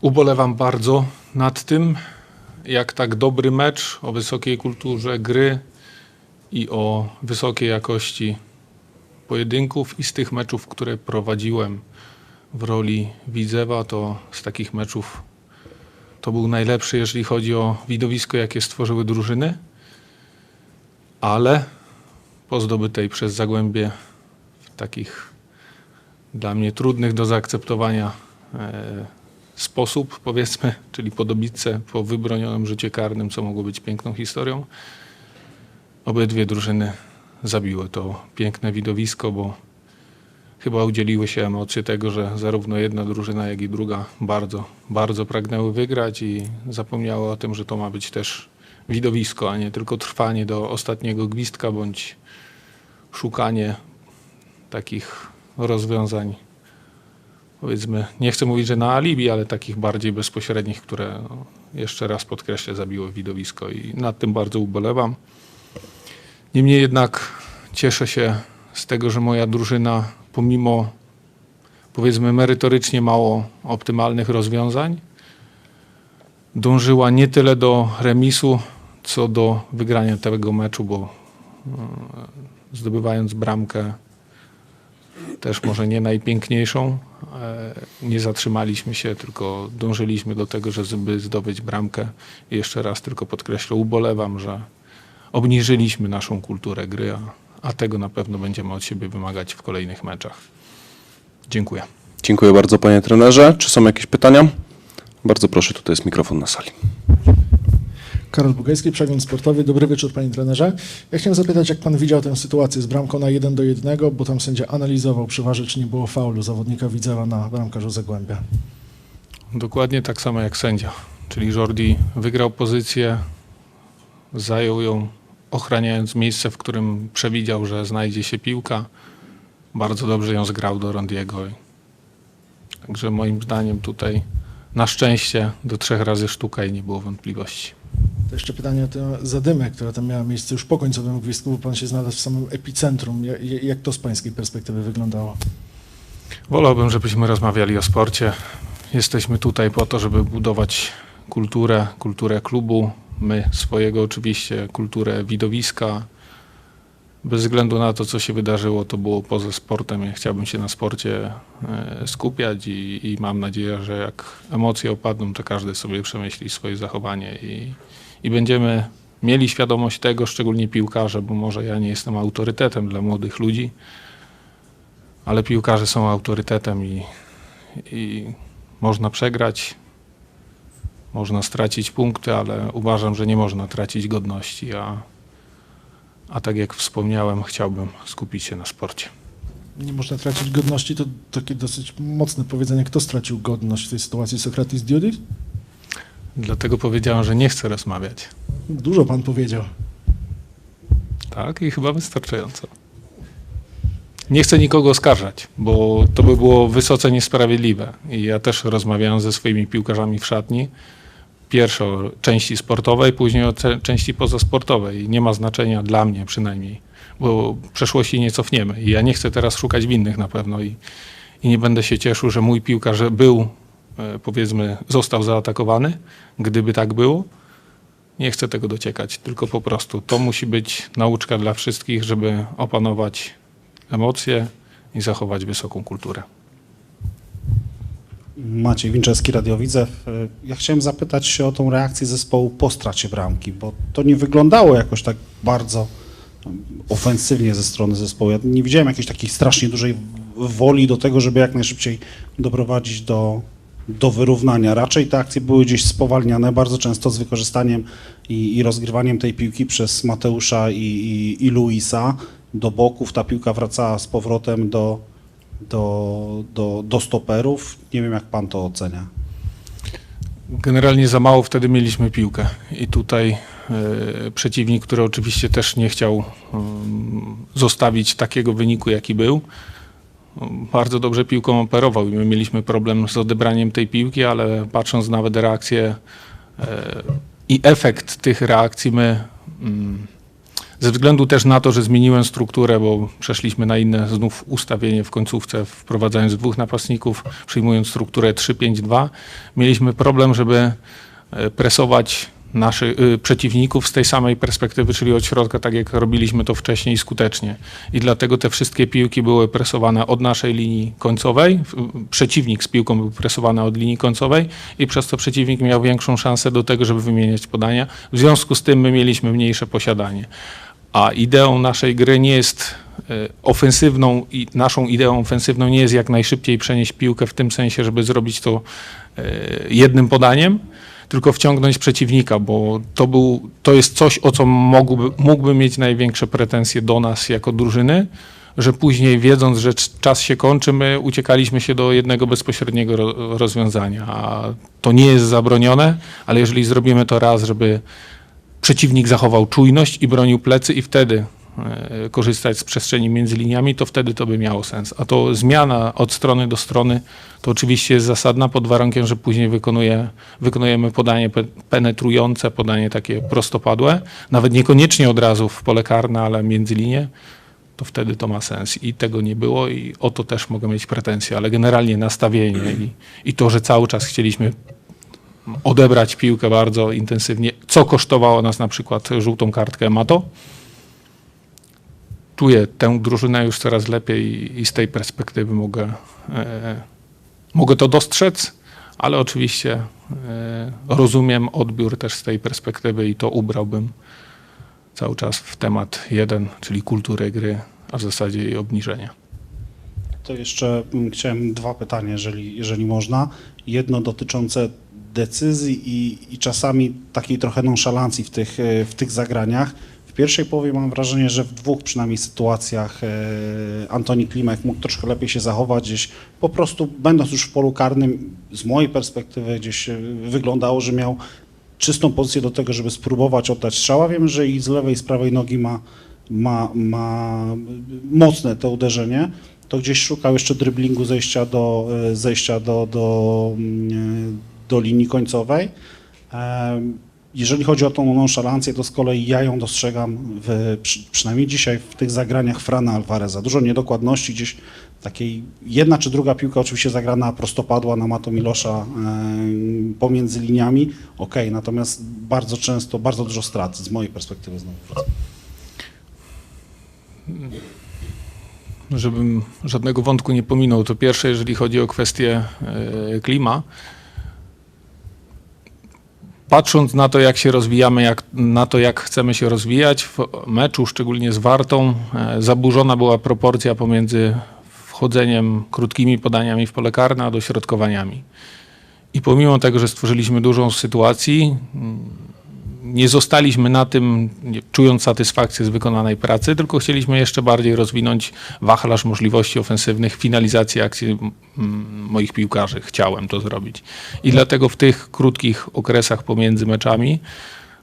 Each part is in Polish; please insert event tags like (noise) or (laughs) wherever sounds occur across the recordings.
Ubolewam bardzo nad tym, jak tak dobry mecz o wysokiej kulturze gry i o wysokiej jakości pojedynków i z tych meczów, które prowadziłem w roli widzewa, to z takich meczów to był najlepszy, jeżeli chodzi o widowisko, jakie stworzyły drużyny, ale po zdobytej przez Zagłębie w takich dla mnie trudnych do zaakceptowania e, sposób, powiedzmy, czyli po dobitce, po wybronionym rzucie karnym, co mogło być piękną historią. Obydwie drużyny zabiły to piękne widowisko, bo chyba udzieliły się emocje tego, że zarówno jedna drużyna, jak i druga bardzo, bardzo pragnęły wygrać i zapomniały o tym, że to ma być też widowisko, a nie tylko trwanie do ostatniego gwizdka bądź szukanie takich rozwiązań powiedzmy, nie chcę mówić, że na alibi, ale takich bardziej bezpośrednich, które no, jeszcze raz podkreślę, zabiły widowisko i nad tym bardzo ubolewam. Niemniej jednak cieszę się z tego, że moja drużyna pomimo powiedzmy merytorycznie mało optymalnych rozwiązań dążyła nie tyle do remisu, co do wygrania tego meczu, bo e, zdobywając bramkę też może nie najpiękniejszą. e, Nie zatrzymaliśmy się, tylko dążyliśmy do tego, żeby zdobyć bramkę. I jeszcze raz tylko podkreślę, ubolewam, że obniżyliśmy naszą kulturę gry, a, a tego na pewno będziemy od siebie wymagać w kolejnych meczach. Dziękuję. Dziękuję bardzo panie trenerze. Czy są jakieś pytania? Bardzo proszę, tutaj jest mikrofon na sali. Karol Bugajski, przegląd sportowy. Dobry wieczór, panie trenerze. Ja chciałem zapytać, jak pan widział tę sytuację z bramką na 1 do 1, bo tam sędzia analizował przy warze, czy nie było faulu zawodnika Widzewa na bramkarzu Zagłębia. Dokładnie tak samo jak sędzia. Czyli Jordi wygrał pozycję, zajął ją, ochraniając miejsce, w którym przewidział, że znajdzie się piłka. Bardzo dobrze ją zgrał do Rondiego. Także moim zdaniem tutaj na szczęście do trzech razy sztuka i nie było wątpliwości. To jeszcze pytanie o tę zadymę, która tam miała miejsce już po końcowym gwizdku, bo pan się znalazł w samym epicentrum. Ja- ja- Jak to z pańskiej perspektywy wyglądało? Wolałbym, żebyśmy rozmawiali o sporcie. Jesteśmy tutaj po to, żeby budować kulturę, kulturę klubu, my swojego oczywiście, kulturę widowiska. Bez względu na to, co się wydarzyło, to było poza sportem. Ja chciałbym się na sporcie e, skupiać i, i mam nadzieję, że jak emocje opadną, to każdy sobie przemyśli swoje zachowanie i, i będziemy mieli świadomość tego, szczególnie piłkarze, bo może ja nie jestem autorytetem dla młodych ludzi, ale piłkarze są autorytetem i, i można przegrać, można stracić punkty, ale uważam, że nie można tracić godności, a, a tak jak wspomniałem, chciałbym skupić się na sporcie. Nie można tracić godności, to takie dosyć mocne powiedzenie. Kto stracił godność w tej sytuacji? Sokrates Diodis? Dlatego powiedziałem, że nie chcę rozmawiać. Dużo pan powiedział. Tak, i chyba wystarczająco. Nie chcę nikogo oskarżać, bo to by było wysoce niesprawiedliwe. I ja też rozmawiałem ze swoimi piłkarzami w szatni. Pierwsze o części sportowej, później o części pozasportowej. I nie ma znaczenia dla mnie przynajmniej, bo przeszłości nie cofniemy. I ja nie chcę teraz szukać winnych na pewno i, i nie będę się cieszył, że mój piłkarz był, powiedzmy, został zaatakowany. Gdyby tak było, nie chcę tego dociekać, tylko po prostu to musi być nauczka dla wszystkich, żeby opanować emocje i zachować wysoką kulturę. Maciej Winczewski, Radiowidzew. E, Ja chciałem zapytać się o tą reakcję zespołu po stracie bramki, bo to nie wyglądało jakoś tak bardzo um, ofensywnie ze strony zespołu. Ja nie widziałem jakiejś takiej strasznie dużej woli do tego, żeby jak najszybciej doprowadzić do, do wyrównania. Raczej te akcje były gdzieś spowalniane, bardzo często z wykorzystaniem i, i rozgrywaniem tej piłki przez Mateusza i, i, i Luisa do boków. Ta piłka wracała z powrotem do, do, do, do stoperów. Nie wiem, jak pan to ocenia. Generalnie za mało wtedy mieliśmy piłkę i tutaj e, przeciwnik, który oczywiście też nie chciał mm, zostawić takiego wyniku, jaki był, bardzo dobrze piłką operował i my mieliśmy problem z odebraniem tej piłki, ale patrząc nawet reakcje e, i efekt tych reakcji, my mm, Ze względu też na to, że zmieniłem strukturę, bo przeszliśmy na inne znów ustawienie w końcówce, wprowadzając dwóch napastników, przyjmując strukturę 3-5-2, mieliśmy problem, żeby e, presować naszych y, przeciwników z tej samej perspektywy, czyli od środka, tak jak robiliśmy to wcześniej skutecznie. I dlatego te wszystkie piłki były presowane od naszej linii końcowej. Przeciwnik z piłką był presowany od linii końcowej i przez to przeciwnik miał większą szansę do tego, żeby wymieniać podania. W związku z tym my mieliśmy mniejsze posiadanie. A ideą naszej gry nie jest e, ofensywną i naszą ideą ofensywną nie jest jak najszybciej przenieść piłkę w tym sensie, żeby zrobić to e, jednym podaniem, tylko wciągnąć przeciwnika, bo to, był, to jest coś, o co mógłby, mógłby mieć największe pretensje do nas jako drużyny, że później wiedząc, że cz- czas się kończy, my uciekaliśmy się do jednego bezpośredniego ro, rozwiązania. A to nie jest zabronione, ale jeżeli zrobimy to raz, żeby przeciwnik zachował czujność i bronił plecy i wtedy korzystać z przestrzeni między liniami, to wtedy to by miało sens. A to zmiana od strony do strony to oczywiście jest zasadna pod warunkiem, że później wykonuje, wykonujemy podanie pe- penetrujące, podanie takie prostopadłe, nawet niekoniecznie od razu w pole karne, ale między linie, to wtedy to ma sens. I tego nie było i o to też mogę mieć pretensje, ale generalnie nastawienie i, i to, że cały czas chcieliśmy odebrać piłkę bardzo intensywnie, co kosztowało nas na przykład żółtą kartkę Mato. Czuję tę drużynę już coraz lepiej i z tej perspektywy mogę, e, mogę to dostrzec, ale oczywiście e, rozumiem odbiór też z tej perspektywy i to ubrałbym cały czas w temat jeden, czyli kultury gry, a w zasadzie jej obniżenia. To jeszcze mm, chciałem dwa pytania, jeżeli, jeżeli można. Jedno dotyczące decyzji i, i czasami takiej trochę nonszalancji w tych, e, w tych zagraniach. W pierwszej połowie mam wrażenie, że w dwóch przynajmniej sytuacjach e, Antoni Klimek mógł troszkę lepiej się zachować, gdzieś po prostu będąc już w polu karnym, z mojej perspektywy gdzieś e, wyglądało, że miał czystą pozycję do tego, żeby spróbować oddać strzała. Wiem, że i z lewej i z prawej nogi ma, ma, ma mocne to uderzenie, to gdzieś szukał jeszcze dryblingu zejścia do, e, zejścia do, do, mm, do linii końcowej. Jeżeli chodzi o tą nonszalancję, to z kolei ja ją dostrzegam w, przy, przynajmniej dzisiaj w tych zagraniach Frana Alvareza. Dużo niedokładności gdzieś takiej jedna czy druga piłka oczywiście zagrana prostopadła na Mato Milosza em, pomiędzy liniami, okej, natomiast bardzo często, bardzo dużo strat z mojej perspektywy znowu żebym żadnego wątku nie pominął, to pierwsze, jeżeli chodzi o kwestię e, klima. Patrząc na to, jak się rozwijamy, jak, na to, jak chcemy się rozwijać, w meczu, szczególnie z Wartą, e, zaburzona była proporcja pomiędzy wchodzeniem krótkimi podaniami w pole karne, a dośrodkowaniami. I pomimo tego, że stworzyliśmy dużą sytuacji, nie zostaliśmy na tym, czując satysfakcję z wykonanej pracy, tylko chcieliśmy jeszcze bardziej rozwinąć wachlarz możliwości ofensywnych, finalizacji akcji moich piłkarzy. Chciałem to zrobić. I dlatego w tych krótkich okresach pomiędzy meczami,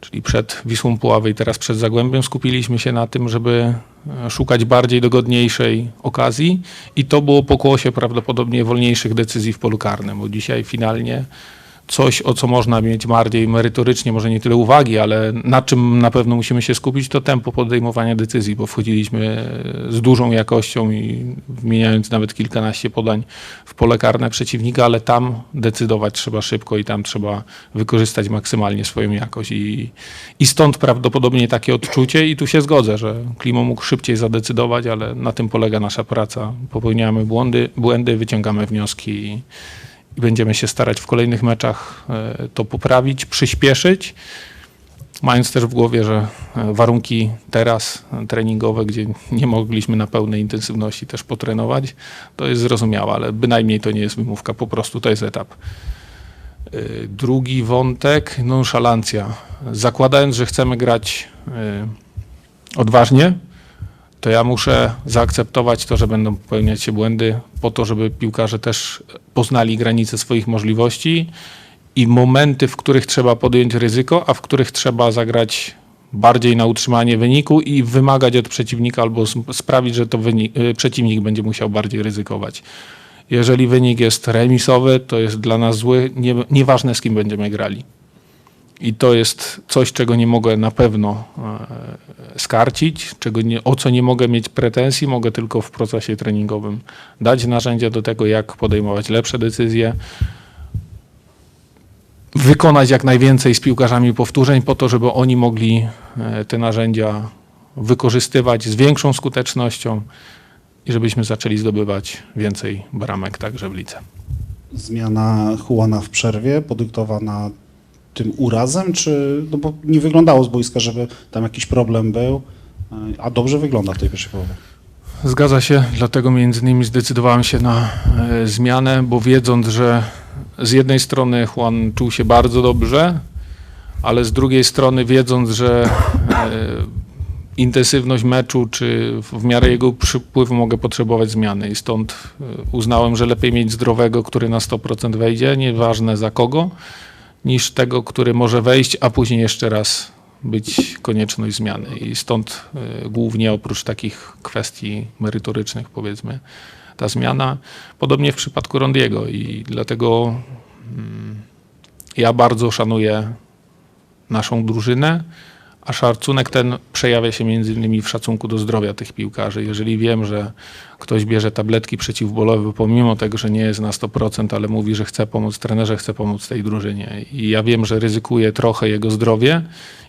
czyli przed Wisłą Puławy i teraz przed Zagłębiem, skupiliśmy się na tym, żeby e, szukać bardziej dogodniejszej okazji i to było pokłosie prawdopodobnie wolniejszych decyzji w polu karnym, bo dzisiaj finalnie coś, o co można mieć bardziej merytorycznie, może nie tyle uwagi, ale na czym na pewno musimy się skupić, to tempo podejmowania decyzji, bo wchodziliśmy z dużą jakością i wymieniając nawet kilkanaście podań w pole karne przeciwnika, ale tam decydować trzeba szybko i tam trzeba wykorzystać maksymalnie swoją jakość. I, i stąd prawdopodobnie takie odczucie i tu się zgodzę, że Klimo mógł szybciej zadecydować, ale na tym polega nasza praca. Popełniamy błędy, błędy wyciągamy wnioski i, i będziemy się starać w kolejnych meczach e, to poprawić, przyspieszyć, mając też w głowie, że e, warunki teraz treningowe, gdzie nie mogliśmy na pełnej intensywności też potrenować, to jest zrozumiałe, ale bynajmniej to nie jest wymówka, po prostu to jest etap. E, Drugi wątek, nonszalancja. Zakładając, że chcemy grać odważnie, to ja muszę zaakceptować to, że będą popełniać się błędy, po to, żeby piłkarze też poznali granice swoich możliwości i momenty, w których trzeba podjąć ryzyko, a w których trzeba zagrać bardziej na utrzymanie wyniku i wymagać od przeciwnika albo sprawić, że to wynik, y, przeciwnik będzie musiał bardziej ryzykować. Jeżeli wynik jest remisowy, to jest dla nas zły, nie, nieważne z kim będziemy grali. I to jest coś, czego nie mogę na pewno e, skarcić, czego nie, o co nie mogę mieć pretensji, mogę tylko w procesie treningowym dać narzędzia do tego, jak podejmować lepsze decyzje, wykonać jak najwięcej z piłkarzami powtórzeń po to, żeby oni mogli e, te narzędzia wykorzystywać z większą skutecznością i żebyśmy zaczęli zdobywać więcej bramek także w lice. Zmiana Juana w przerwie podyktowana tym urazem, czy, no bo nie wyglądało z boiska, żeby tam jakiś problem był, a dobrze wygląda w tej pierwszej połowie. Zgadza się, dlatego między innymi zdecydowałem się na e, zmianę, bo wiedząc, że z jednej strony Juan czuł się bardzo dobrze, ale z drugiej strony wiedząc, że e, intensywność meczu czy w w miarę jego przypływu mogę potrzebować zmiany i stąd e, uznałem, że lepiej mieć zdrowego, który na 100% wejdzie, nieważne za kogo, niż tego, który może wejść, a później jeszcze raz być konieczność zmiany. I stąd y, głównie oprócz takich kwestii merytorycznych, powiedzmy, ta zmiana. Podobnie w przypadku Rondiego i dlatego mm, ja bardzo szanuję naszą drużynę, a szacunek ten przejawia się między innymi w szacunku do zdrowia tych piłkarzy. Jeżeli wiem, że ktoś bierze tabletki przeciwbólowe, pomimo tego, że nie jest na 100%, ale mówi, że chce pomóc trenerze, chce pomóc tej drużynie. I ja wiem, że ryzykuje trochę jego zdrowie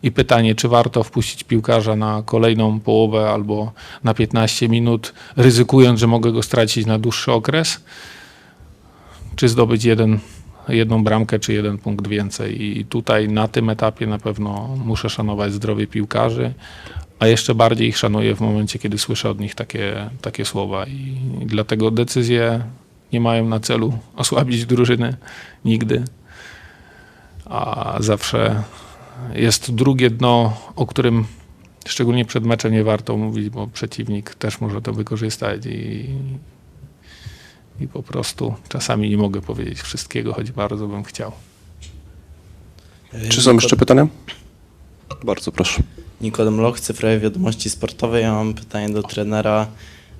i pytanie, czy warto wpuścić piłkarza na kolejną połowę albo na 15 minut, ryzykując, że mogę go stracić na dłuższy okres, czy zdobyć jeden, jedną bramkę, czy jeden punkt więcej. I tutaj na tym etapie na pewno muszę szanować zdrowie piłkarzy, a jeszcze bardziej ich szanuję w momencie, kiedy słyszę od nich takie, takie słowa. I dlatego decyzje nie mają na celu (laughs) osłabić drużyny nigdy, a zawsze jest drugie dno, o którym szczególnie przed meczem nie warto mówić, bo przeciwnik też może to wykorzystać i, i po prostu czasami nie mogę powiedzieć wszystkiego, choć bardzo bym chciał. Czy są jeszcze pytania? Bardzo proszę. Nikodem Loch, Cyfrowe Wiadomości Sportowe. Ja mam pytanie do trenera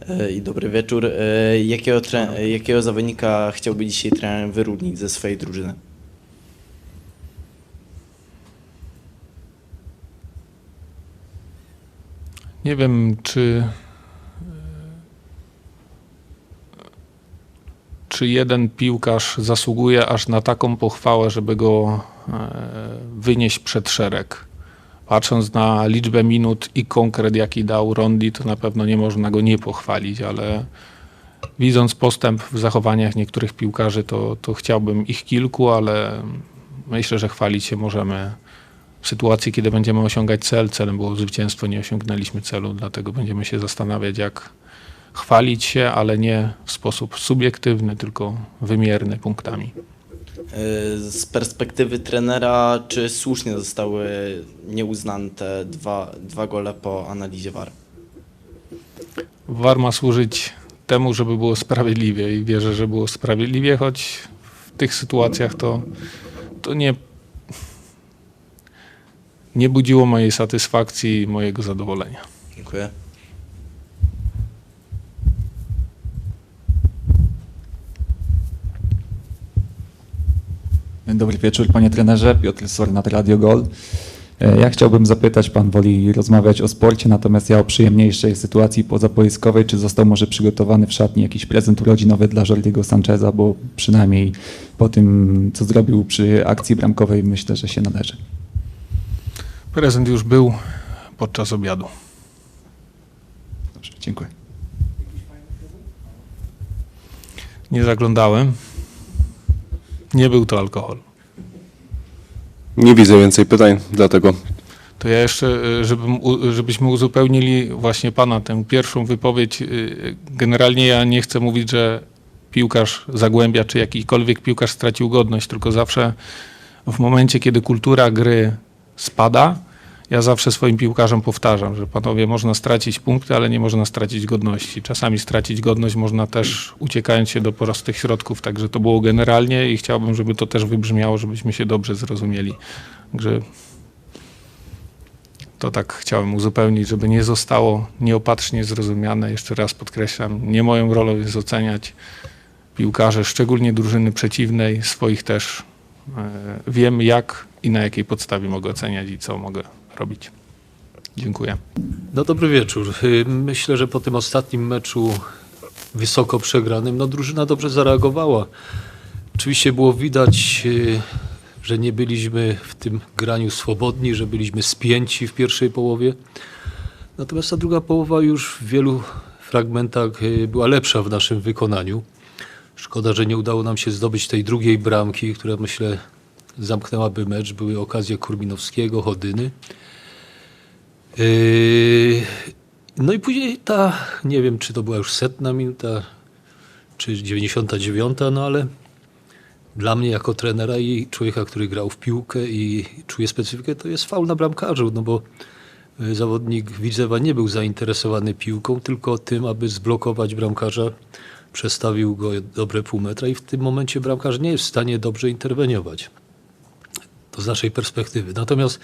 e, i dobry wieczór. E, Jakiego, tre- jakiego zawodnika chciałby dzisiaj trener wyróżnić ze swojej drużyny? Nie wiem, czy, czy jeden piłkarz zasługuje aż na taką pochwałę, żeby go e, wynieść przed szereg. Patrząc na liczbę minut i konkret, jaki dał Rondi, to na pewno nie można go nie pochwalić, ale widząc postęp w zachowaniach niektórych piłkarzy, to, to chciałbym ich kilku, ale myślę, że chwalić się możemy w sytuacji, kiedy będziemy osiągać cel, celem było zwycięstwo, nie osiągnęliśmy celu, dlatego będziemy się zastanawiać, jak chwalić się, ale nie w sposób subiektywny, tylko wymierny punktami. Z perspektywy trenera, czy słusznie zostały nieuznane te dwa, dwa gole po analizie VAR? VAR ma służyć temu, żeby było sprawiedliwie i wierzę, że było sprawiedliwie, choć w tych sytuacjach to, to nie, nie budziło mojej satysfakcji i mojego zadowolenia. Dziękuję. Dobry wieczór, panie trenerze. Piotr Sornat, Radio Gol. E, Ja chciałbym zapytać, pan woli rozmawiać o sporcie, natomiast ja o przyjemniejszej sytuacji pozaboiskowej. Czy został może przygotowany w szatni jakiś prezent urodzinowy dla Jordiego Sancheza, bo przynajmniej po tym, co zrobił przy akcji bramkowej, myślę, że się należy. Prezent już był podczas obiadu. Dobrze, dziękuję. Nie zaglądałem. Nie był to alkohol. Nie widzę więcej pytań, dlatego To ja jeszcze, y, żebym, żebyśmy uzupełnili właśnie Pana tę pierwszą wypowiedź. y, Generalnie ja nie chcę mówić, że piłkarz Zagłębia czy jakikolwiek piłkarz stracił godność, tylko zawsze w momencie, kiedy kultura gry spada, ja zawsze swoim piłkarzom powtarzam, że panowie, można stracić punkty, ale nie można stracić godności. Czasami stracić godność można też uciekając się do prostych środków, także to było generalnie i chciałbym, żeby to też wybrzmiało, żebyśmy się dobrze zrozumieli. Także to tak chciałem uzupełnić, żeby nie zostało nieopatrznie zrozumiane. Jeszcze raz podkreślam, nie moją rolą jest oceniać piłkarzy, szczególnie drużyny przeciwnej, swoich też. E, Wiem jak i na jakiej podstawie mogę oceniać i co mogę robić. Dziękuję. No dobry wieczór. Y, Myślę, że po tym ostatnim meczu wysoko przegranym, no drużyna dobrze zareagowała. Oczywiście było widać, y, że nie byliśmy w tym graniu swobodni, że byliśmy spięci w pierwszej połowie. Natomiast ta druga połowa już w wielu fragmentach y, była lepsza w naszym wykonaniu. Szkoda, że nie udało nam się zdobyć tej drugiej bramki, która myślę zamknęłaby mecz. Były okazje Kurminowskiego, Chodyny. Yy, No i później ta, nie wiem czy to była już setna minuta, czy 99, no ale dla mnie jako trenera i człowieka, który grał w piłkę i czuje specyfikę, to jest faul na bramkarzu, no bo y, zawodnik Widzewa nie był zainteresowany piłką, tylko tym, aby zblokować bramkarza, przestawił go dobre pół metra i w tym momencie bramkarz nie jest w stanie dobrze interweniować. To z naszej perspektywy. Natomiast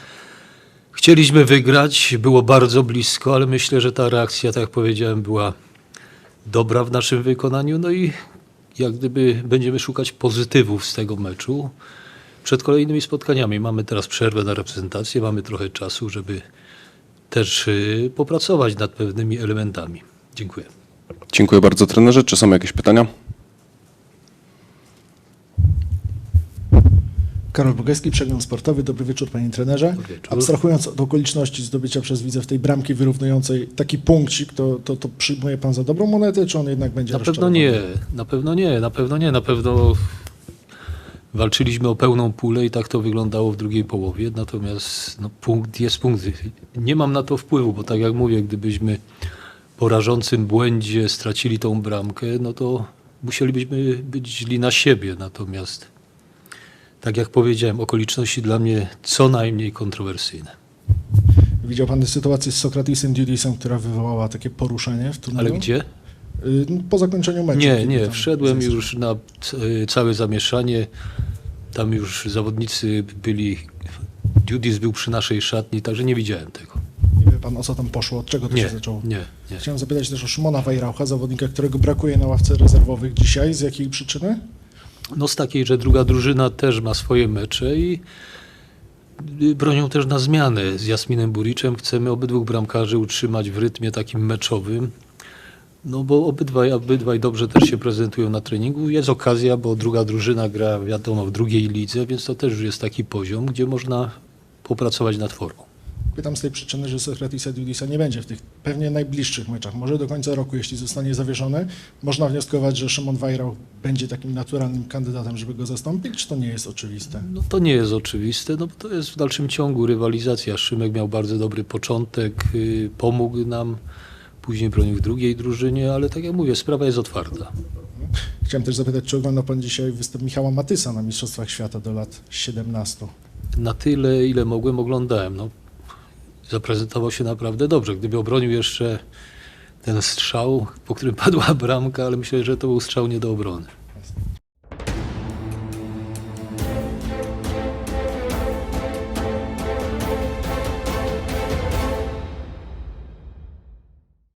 Chcieliśmy wygrać, było bardzo blisko, ale myślę, że ta reakcja, tak jak powiedziałem, była dobra w naszym wykonaniu. No i jak gdyby będziemy szukać pozytywów z tego meczu przed kolejnymi spotkaniami. Mamy teraz przerwę na reprezentację, mamy trochę czasu, żeby też y, popracować nad pewnymi elementami. Dziękuję. Dziękuję bardzo trenerze. Czy są jakieś pytania? Karol Bogajski, przegląd sportowy. Dobry wieczór, panie trenerze. Wieczór. Abstrahując od okoliczności zdobycia przez widzę w tej bramki wyrównującej taki punkcik, to, to, to przyjmuje pan za dobrą monetę, czy on jednak będzie Na pewno nie, na pewno nie, na pewno nie, na pewno walczyliśmy o pełną pulę i tak to wyglądało w drugiej połowie, natomiast no, punkt jest punkt. Nie mam na to wpływu, bo tak jak mówię, gdybyśmy po rażącym błędzie stracili tą bramkę, no to musielibyśmy być źli na siebie, natomiast tak jak powiedziałem, okoliczności dla mnie co najmniej kontrowersyjne. Widział pan sytuację z Sokratesem Dudisem, która wywołała takie poruszenie w turnieju? Ale gdzie? Y, Po zakończeniu meczu. Nie, nie, wszedłem już na c- y, całe zamieszanie. Tam już zawodnicy byli, Dudis był przy naszej szatni, także nie widziałem tego. Nie wie pan, o co tam poszło, od czego to Nie, się zaczęło? nie, nie. Chciałem zapytać też o Szymona Wajraucha, zawodnika, którego brakuje na ławce rezerwowych dzisiaj. Z jakiej przyczyny? No z takiej, że druga drużyna też ma swoje mecze i bronią też na zmianę. Z Jasminem Buriczem chcemy obydwu bramkarzy utrzymać w rytmie takim meczowym. No bo obydwaj, obydwaj dobrze też się prezentują na treningu. Jest okazja, bo druga drużyna gra, wiadomo, w drugiej lidze, więc to też już jest taki poziom, gdzie można popracować nad formą. Pytam z tej przyczyny, że Sokratesa Dudisa nie będzie w tych pewnie najbliższych meczach. Może do końca roku, jeśli zostanie zawieszony, można wnioskować, że Szymon Wajrauch będzie takim naturalnym kandydatem, żeby go zastąpić, czy to nie jest oczywiste? No to nie jest oczywiste, no bo to jest w dalszym ciągu rywalizacja. Szymek miał bardzo dobry początek, y, pomógł nam, później bronił w drugiej drużynie, ale tak jak mówię, sprawa jest otwarta. Chciałem też zapytać, czy oglądał pan dzisiaj występ Michała Matysa na Mistrzostwach Świata do lat 17? Na tyle, ile mogłem, oglądałem. No, zaprezentował się naprawdę dobrze. Gdyby obronił jeszcze ten strzał, po którym padła bramka, ale myślę, że to był strzał nie do obrony.